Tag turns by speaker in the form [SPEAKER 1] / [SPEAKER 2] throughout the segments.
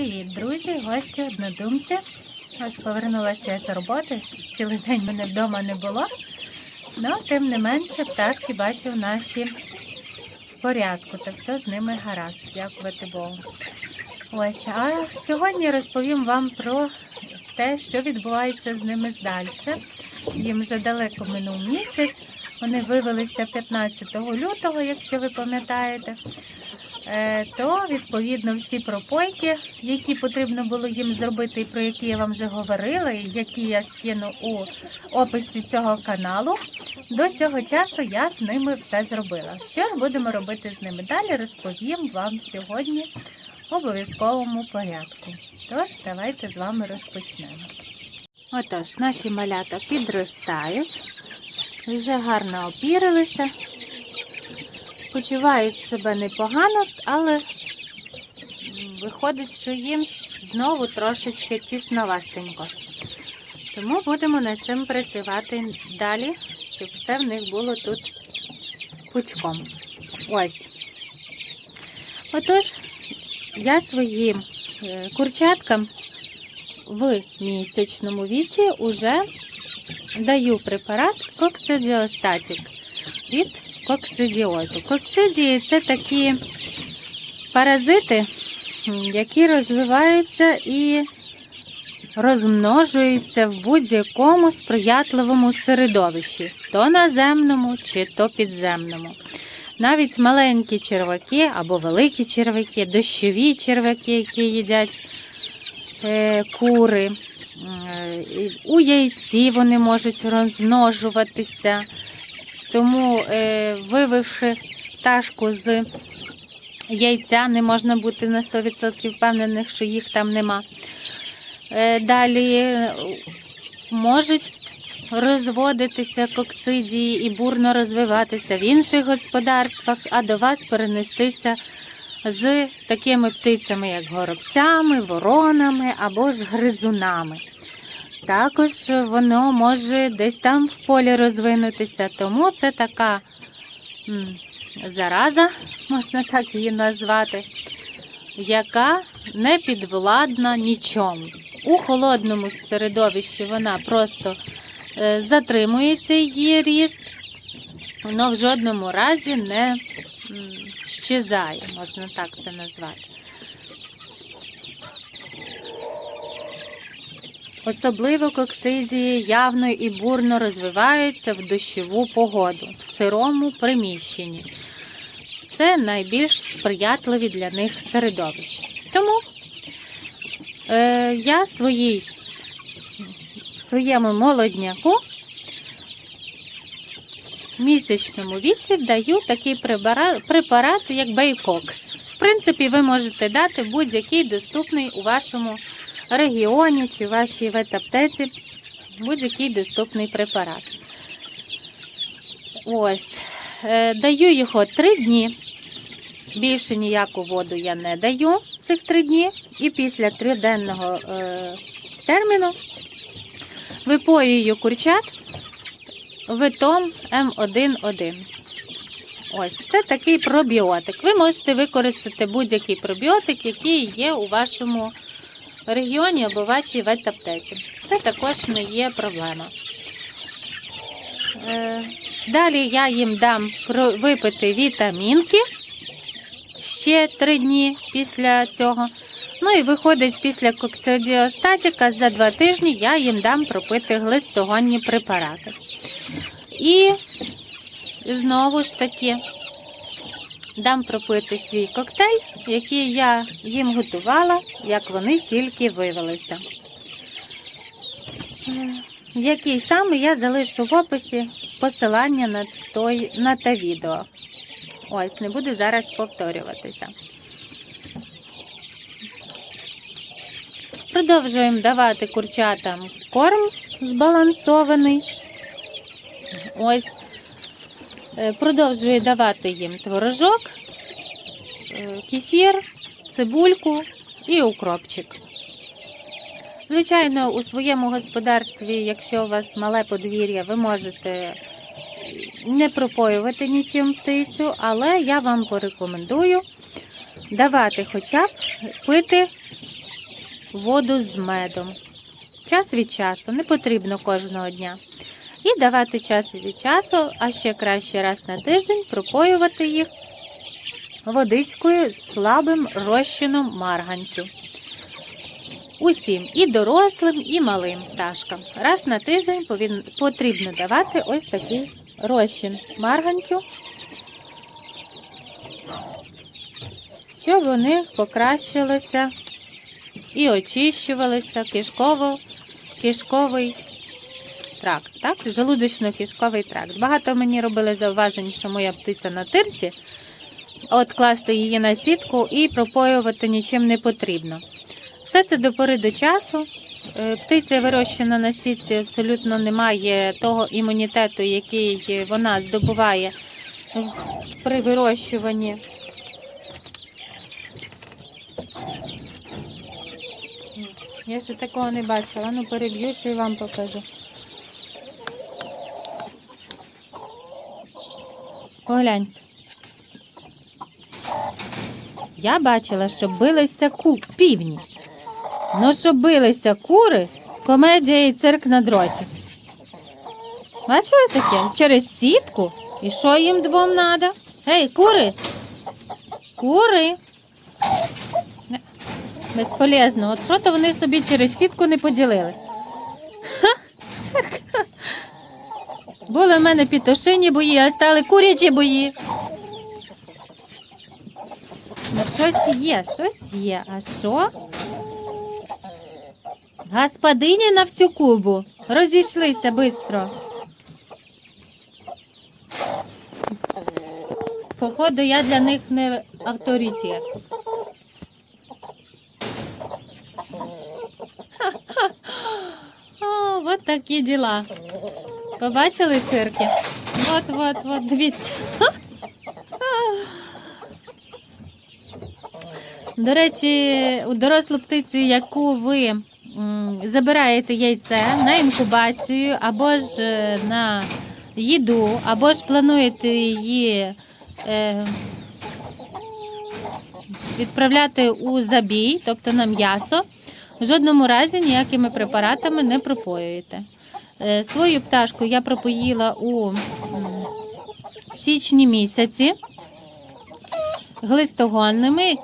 [SPEAKER 1] Привіт, друзі, гості, однодумці. Ось повернулася я з роботи. Цілий день мене вдома не було. Ну, тим не менше, пташки бачив наші в порядку, та все з ними гаразд. Дякувати Богу. Ось, а сьогодні розповім вам про те, що відбувається з ними ж далі. Їм вже далеко минув місяць. Вони вивелися 15 лютого, якщо ви пам'ятаєте. Е, то відповідно всі пропойки, які потрібно було їм зробити, і про які я вам вже говорила, і які я скину у описі цього каналу. До цього часу я з ними все зробила. Що ж будемо робити з ними далі, розповім вам сьогодні в обов'язковому порядку. Тож, давайте з вами розпочнемо. Отож, наші малята підростають, вже гарно опірилися почувають себе непогано, але виходить, що їм знову трошечки тісновастенько. Тому будемо над цим працювати далі, щоб все в них було тут пучком. Ось. Отож, я своїм е, курчаткам в місячному віці вже даю препарат кокцидіостатік від кокцидіозу. Кокцидії це такі паразити, які розвиваються і розмножуються в будь-якому сприятливому середовищі, то наземному чи то підземному. Навіть маленькі черваки або великі черваки, дощові черваки, які їдять е, кури. е, У яйці вони можуть розмножуватися. Тому, е, вививши пташку з яйця, не можна бути на 100% впевнених, що їх там нема. Е, далі е, можуть розводитися кокцидії і бурно розвиватися в інших господарствах, а до вас перенестися з такими птицями, як горобцями, воронами або ж гризунами. Також воно може десь там в полі розвинутися, тому це така зараза, можна так її назвати, яка не підвладна нічому. У холодному середовищі вона просто е, затримується її ріст, але в жодному разі не щезає, можна так це назвати. Особливо кокцидії явно і бурно розвиваються в дощову погоду, в сирому приміщенні. Це найбільш сприятливі для них середовища. Тому е, я своїй, своєму молодняку в місячному віці даю такий препарат як Бейкокс. В принципі, ви можете дати будь-який доступний у вашому регіоні чи вашій ветаптеці будь-який доступний препарат. Ось, е, даю його 3 дні. Більше ніяку воду я не даю цих 3 дні. І після триденного е, терміну випоюю курчат витом М1-1. Ось, це такий пробіотик. Ви можете використати будь-який пробіотик, який є у вашому регіоні або вашій ветаптеці. Це також не є проблема. Е, Далі я їм дам випити вітамінки ще 3 дні після цього. Ну і виходить, після кокцидіостатіка за 2 тижні я їм дам пропити глистогонні препарати. І знову ж таки дам пропити свій коктейль, який я їм готувала, як вони тільки вивелися. Е, Який саме я залишу в описі посилання на, той, на те відео. Ось, не буду зараз повторюватися. Продовжуємо давати курчатам корм збалансований. Ось Продовжую давати їм творожок, е, кефір, цибульку і укропчик. Звичайно, у своєму господарстві, якщо у вас мале подвір'я, ви можете не пропоювати нічим птицю, але я вам порекомендую давати хоча б пити воду з медом. Час від часу, не потрібно кожного дня. І давати час від часу, а ще краще раз на тиждень пропоювати їх водичкою з слабим розчином марганцю. Усім, і дорослим, і малим пташкам. Раз на тиждень потрібно давати ось такий розчин марганцю, щоб вони покращилися і очищувалися кишково, кишковий тракт, так? Желудочно-кишковий тракт. Багато мені робили зауважень, що моя птиця на тирсі. От класти її на сітку і пропоювати нічим не потрібно. Все це до пори до часу. Е, Птиця вирощена на сітці абсолютно немає того імунітету, який вона здобуває при вирощуванні. Я ще такого не бачила. Ну переб'юся і вам покажу. Погляньте. Я бачила, що билися ку півні. Ну, що билися кури, комедія і цирк на дроті. Бачили таке? Через сітку? І що їм двом треба? Ей, кури! Кури! Безполезно. От що то вони собі через сітку не поділили? Ха, цирк. Були в мене пітушині бої, а стали курячі бої. Ну, щось є, щось є. А що? Господині на всю кубу. Розійшлися швидко. Походу, я для них не авторитет. О, вот такі діла. Побачили цирки? От, от, от, дивіться. До речі, у дорослу птицю, яку ви забираєте яйце на інкубацію, або ж е, на їду, або ж плануєте її е, відправляти у забій, тобто на м'ясо, в жодному разі ніякими препаратами не пропоюєте. Е, Свою пташку я пропоїла у січні місяці глистогонними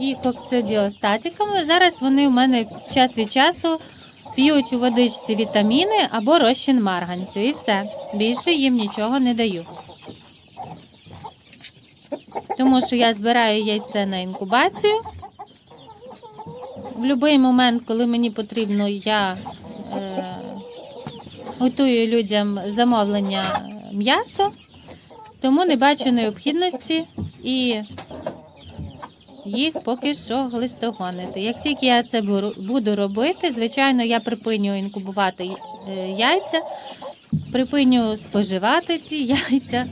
[SPEAKER 1] і кокцидіостатиками. Зараз вони у мене час від часу п'ють у водичці вітаміни або розчин марганцю. І все. Більше їм нічого не даю. Тому що я збираю яйце на інкубацію. В будь-який момент, коли мені потрібно, я е, готую людям замовлення м'ясо, тому не бачу необхідності і їх поки що глистогонити. Як тільки я це буду робити, звичайно, я припиню інкубувати е, яйця, припиню споживати ці яйця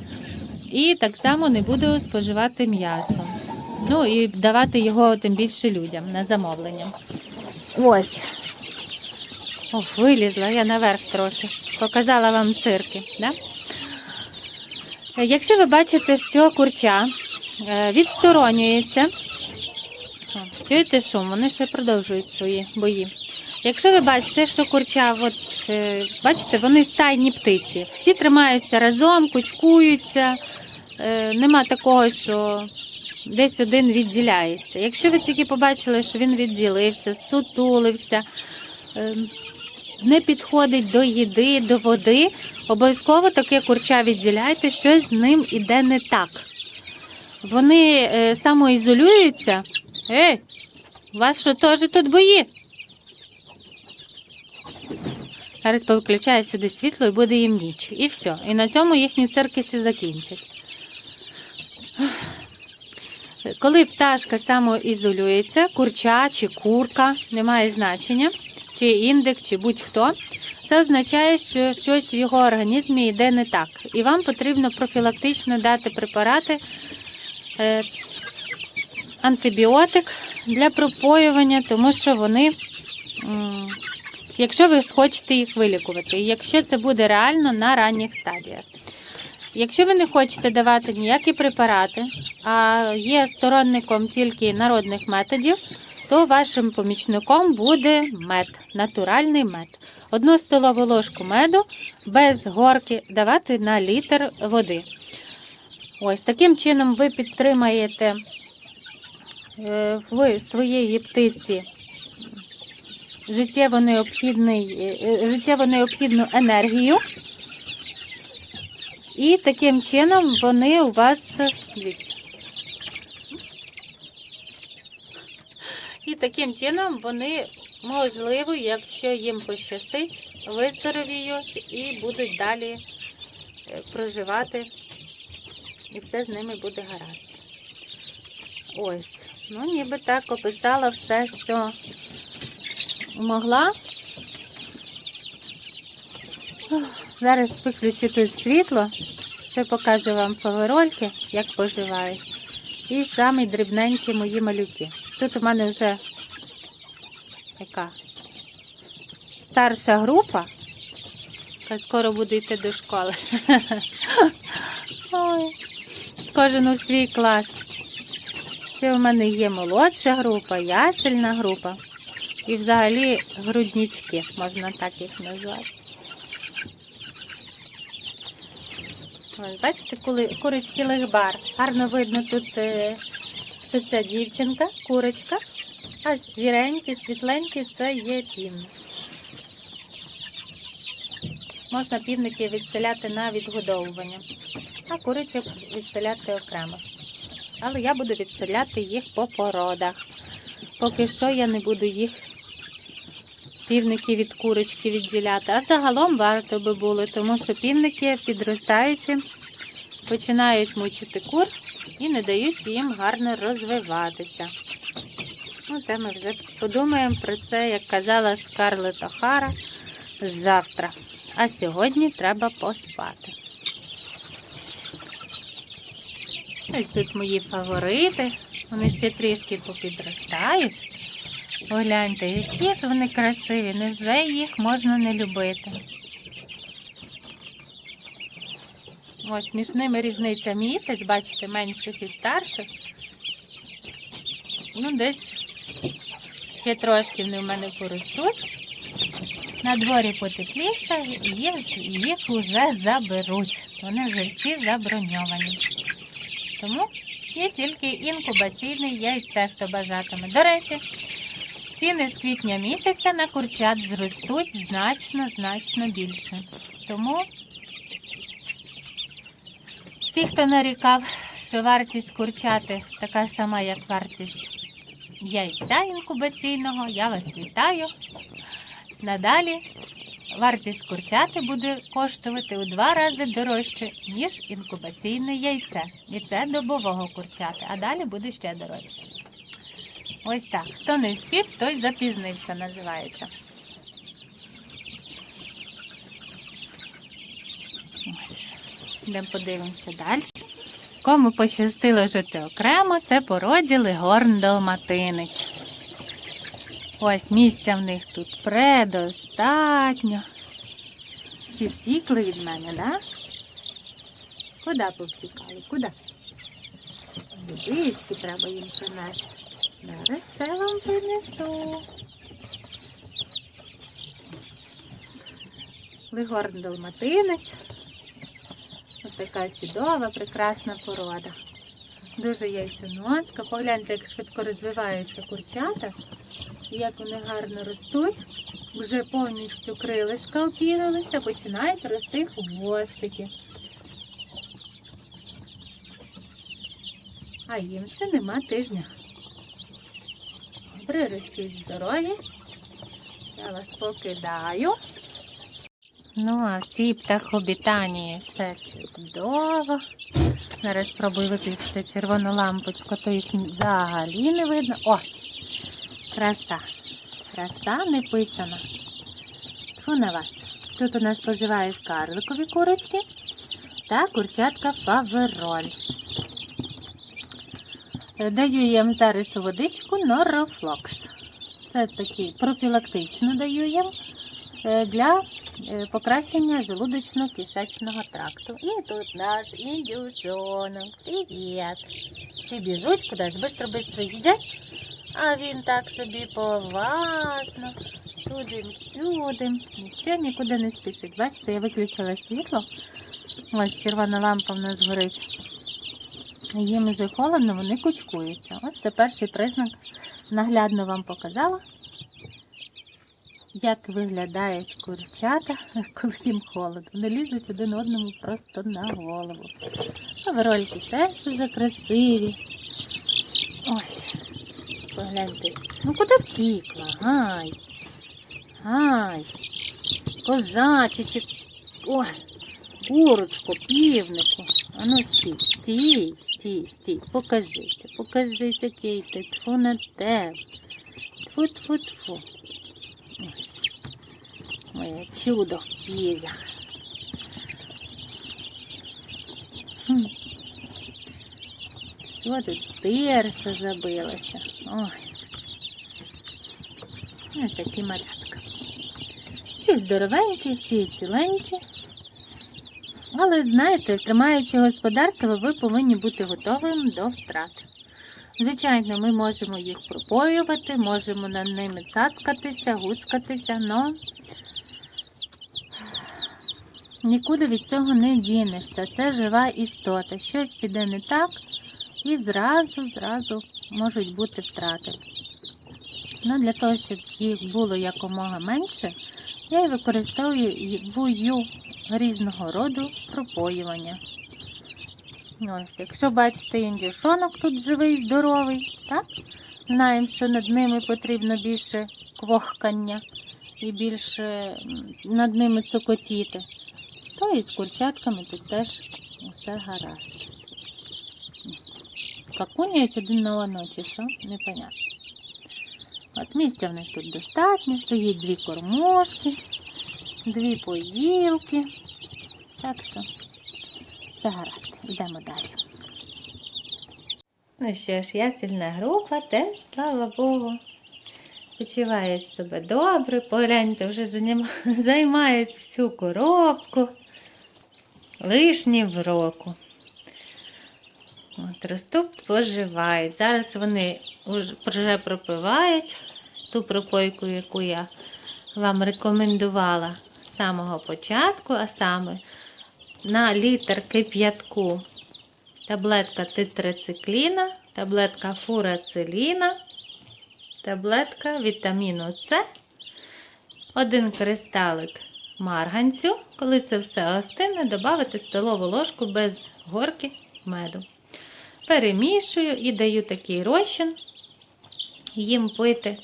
[SPEAKER 1] і так само не буду споживати м'ясо. Ну і давати його тим більше людям на замовлення. Ось. Ох, вилізла я наверх трохи. Показала вам цирки. Да? Якщо ви бачите, що курча е, відсторонюється, О, чуєте шум, вони ще продовжують свої бої. Якщо ви бачите, що курча, от, е, бачите, вони стайні птиці, всі тримаються разом, кучкуються, е, нема такого, що десь один відділяється. Якщо ви тільки побачили, що він відділився, сутулився, е, не підходить до їди, до води, обов'язково таке курча відділяйте, щось з ним іде не так. Вони е, самоізолюються. Ей, вас що теж тут бої? Зараз повиключаю сюди світло і буде їм ніч. І все. І на цьому їхні циркиси закінчать. Коли пташка самоізолюється, курча чи курка, немає значення, чи індик, чи будь-хто, це означає, що щось в його організмі йде не так. І вам потрібно профілактично дати препарати, е, антибіотик для пропоювання, тому що вони, якщо ви хочете їх вилікувати, і якщо це буде реально на ранніх стадіях. Якщо ви не хочете давати ніякі препарати, а є сторонником тільки народних методів, то вашим помічником буде мед, натуральний мед. Одну столову ложку меду без горки давати на літр води. Ось таким чином ви підтримаєте е, в своєї птиці життєво, необхідний, е, життєво необхідну енергію. І таким чином вони у вас дивіться. І таким чином вони, можливо, якщо їм пощастить, виздоровіють і будуть далі е, проживати, і все з ними буде гаразд. Ось, ну ніби так описала все, що могла. Зараз виключу тут світло, ще покажу вам фаверольки, як поживають. І самі дрібненькі мої малюки. Тут у мене вже така старша група, яка скоро буде йти до школи. Ой, кожен у свій клас. Ще в мене є молодша група, ясельна група. І взагалі груднички, можна так їх назвати. Ось, бачите, курочки легбар. Гарно видно тут, е, що це дівчинка, курочка, а сіренькі, світленькі це є півник. Можна півники відселяти на відгодовування, а курочок відселяти окремо. Але я буду відселяти їх по породах. Поки що я не буду їх півники від курочки відділяти. А загалом варто би було, тому що півники, підростаючи, починають мучити кур і не дають їм гарно розвиватися. Ну, це ми вже подумаємо про це, як казала Скарлет Охара, завтра. А сьогодні треба поспати. Ось тут мої фаворити. Вони ще трішки попідростають. Погляньте, які ж вони красиві, невже їх можна не любити. Ось між ними різниця місяць, бачите, менших і старших. Ну, десь ще трошки вони в мене поростуть. На дворі потепліше, їх, їх вже заберуть. Вони вже всі заброньовані. Тому є тільки інкубаційне яйце, хто бажатиме. До речі, ціни з квітня місяця на курчат зростуть значно, значно більше. Тому всі, хто нарікав, що вартість курчати така сама, як вартість яйця інкубаційного, я вас вітаю. Надалі вартість курчати буде коштувати у два рази дорожче, ніж інкубаційне яйце. І це добового курчати, а далі буде ще дорожче. Ось так. Хто не встиг, той запізнився, називається. Ось. Йдемо подивимося далі. Кому пощастило жити окремо, це породі Легорн Далматинець. Ось місця в них тут предостатньо. Всі втікли від мене, да? Куди повтікали? Куди? Водички треба їм принести. Зараз це вам принесу. Легорн Далматинець. Ось така чудова, прекрасна порода. Дуже яйценоска. Погляньте, як швидко розвиваються курчата. Як вони гарно ростуть. Вже повністю крилишка опірилися, починають рости хвостики. А їм ще нема тижня. Добре, ростіть здорові. Я вас покидаю. Ну, а в цій птахобітанії все чудово. Зараз спробую виключити червону лампочку, то їх взагалі не видно. О! Краса. Краса не писана. Фу на вас. Тут у нас поживають карликові курочки та курчатка фавероль. Е, Даю їм зараз у водичку норофлокс. Це такий профілактично даю їм е, для покращення желудочно-кишечного тракту. І тут наш індючонок. Привіт! Всі біжуть кудись, бистро-бистро їдять, А він так собі поважно, туди-сюди, нічого нікуди не спішить. Бачите, я виключила світло. Ось червона лампа в нас горить. Їм вже холодно, вони кучкуються. Ось це перший признак. Наглядно вам показала, як виглядають курчата, коли їм холодно. Вони лізуть один одному просто на голову. Верольки теж вже красиві. Ось. Погляньте. Ну куди втікла? Гай. Гай. Козачичок. Ой, курочко, півнику. А ну стій, стій, стій, стій. Покажися, покажися, який ти. Тфу на тебе. Тфу, тфу, тфу. Ось. Моє чудо в пір'ях. Що тут тирса забилася? Ой. Ось такі малятка. Всі здоровенькі, всі ціленькі. Але знаєте, тримаючи господарство, ви повинні бути готовим до втрат. Звичайно, ми можемо їх пропоювати, можемо над ними цацкатися, гуцкатися, але нікуди від цього не дінешся. Це жива істота. Щось піде не так, і зразу, зразу можуть бути втрати. Ну, для того, щоб їх було якомога менше, я використовую різного роду пропоювання. Ось, якщо бачите індюшонок тут живий, здоровий, так? знаємо, що над ними потрібно більше квохкання і більше над ними цокотіти, то і з курчатками тут теж усе гаразд. Какуняють один на одного чи що? Непонятно. От місця в них тут достатньо, стоїть дві кормушки, дві поїлки. Так що все гаразд, йдемо далі. Ну що ж, ясельна група теж, слава Богу, почуває себе добре. Погляньте, вже займають всю коробку. Лишні в року. От, ростуть, поживають. Зараз вони вже пропивають ту пропойку, яку я вам рекомендувала з самого початку, а саме на літр кип'ятку таблетка титрицикліна, таблетка фурациліна, таблетка вітаміну С, один кристалик марганцю. Коли це все остине, додати столову ложку без горки меду. Перемішую і даю такий розчин їм пити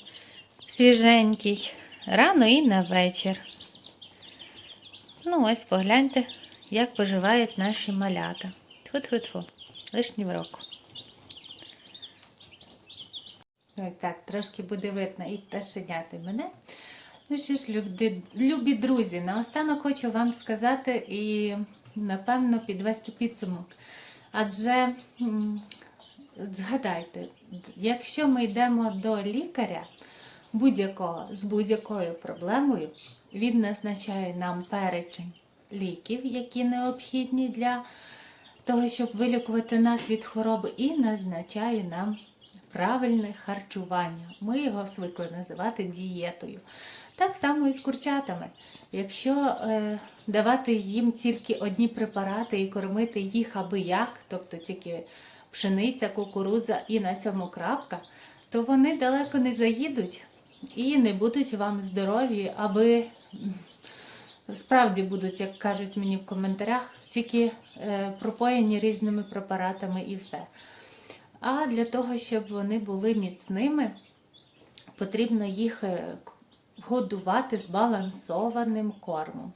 [SPEAKER 1] свіженький рано і на вечір. Ну, ось погляньте, як поживають наші малята. Тьфу-тьфу-тьфу, лишні в року. Ось так, трошки буде видно і пташеняти мене. Ну що ж, любі, любі друзі, наостанок хочу вам сказати і, напевно, підвести підсумок. Адже згадайте, якщо ми йдемо до лікаря будь-якого з будь-якою проблемою, він назначає нам перечень ліків, які необхідні для того, щоб вилікувати нас від хвороби, і назначає нам правильне харчування. Ми його звикли називати дієтою. Так само і з курчатами. Якщо е, давати їм тільки одні препарати і кормити їх аби як, тобто тільки пшениця, кукурудза і на цьому крапка, то вони далеко не заїдуть і не будуть вам здорові, аби справді будуть, як кажуть мені в коментарях, тільки е, пропоєні різними препаратами і все. А для того, щоб вони були міцними, потрібно їх е, годувати збалансованим кормом.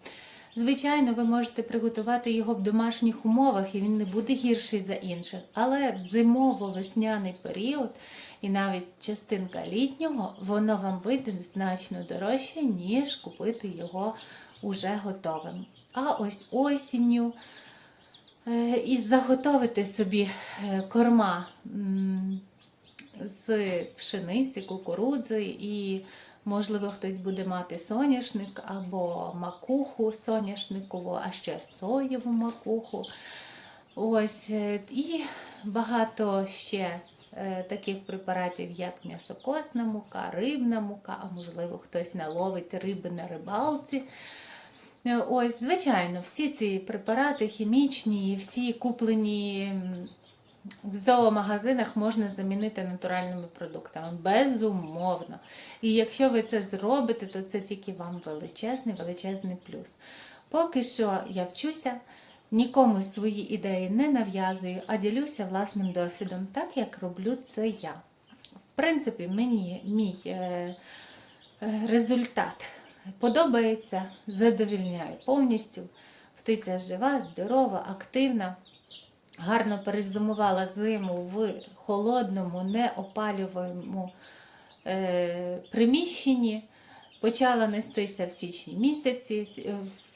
[SPEAKER 1] Звичайно, ви можете приготувати його в домашніх умовах, і він не буде гірший за інших. Але в зимово-весняний період і навіть частинка літнього, воно вам вийде значно дорожче, ніж купити його уже готовим. А ось осінню е, і заготовити собі е, корма з пшениці, кукурудзи і, можливо, хтось буде мати соняшник або макуху соняшникову, а ще соєву макуху. Ось, е, і багато ще е, таких препаратів, як м'ясокосна мука, рибна мука, а можливо хтось наловить риби на рибалці. Е, Ось, звичайно, всі ці препарати хімічні, всі куплені в зоомагазинах можна замінити натуральними продуктами. Безумовно. І якщо ви це зробите, то це тільки вам величезний, величезний плюс. Поки що я вчуся, нікому свої ідеї не нав'язую, а ділюся власним досвідом, так як роблю це я. В принципі, мені мій е, е, результат подобається, задовільняє повністю. Птиця жива, здорова, активна. Гарно перезимувала зиму в холодному, неопалюваному е, приміщенні. Почала нестися в січні місяці,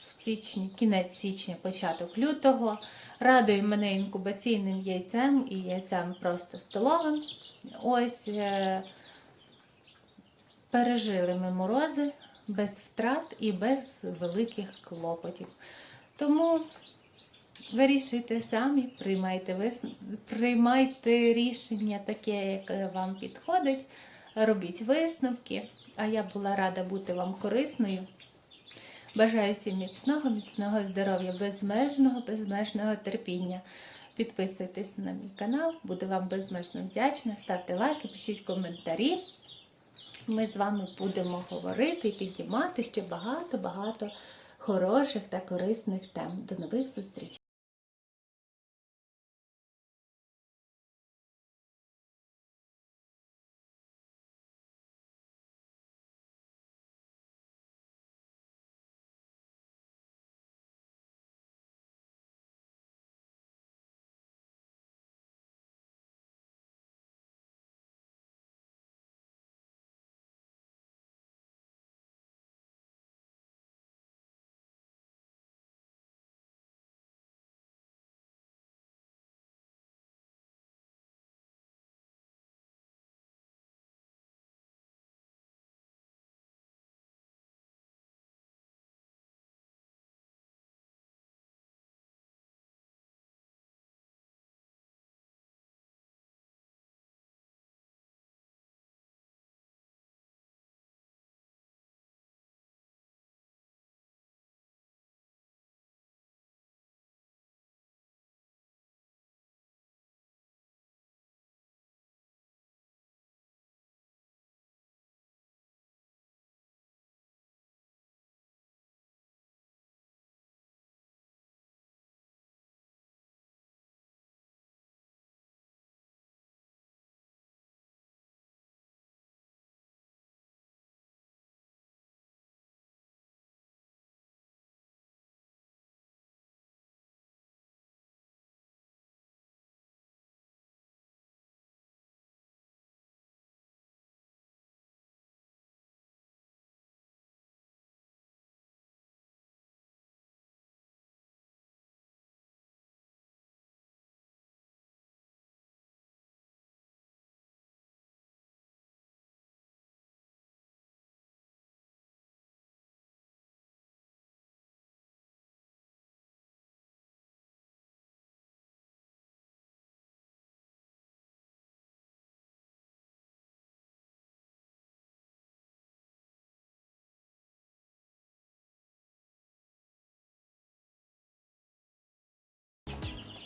[SPEAKER 1] в січні, кінець січня, початок лютого. Радує мене інкубаційним яйцем і яйцем просто столовим. Ось е, пережили ми морози без втрат і без великих клопотів. Тому вирішуйте самі, приймайте, вис... приймайте рішення таке, яке вам підходить, робіть висновки. А я була рада бути вам корисною. Бажаю всім міцного, міцного здоров'я, безмежного, безмежного терпіння. Підписуйтесь на мій канал, буду вам безмежно вдячна. Ставте лайки, пишіть коментарі. Ми з вами будемо говорити і підіймати ще багато-багато хороших та корисних тем. До нових зустрічей!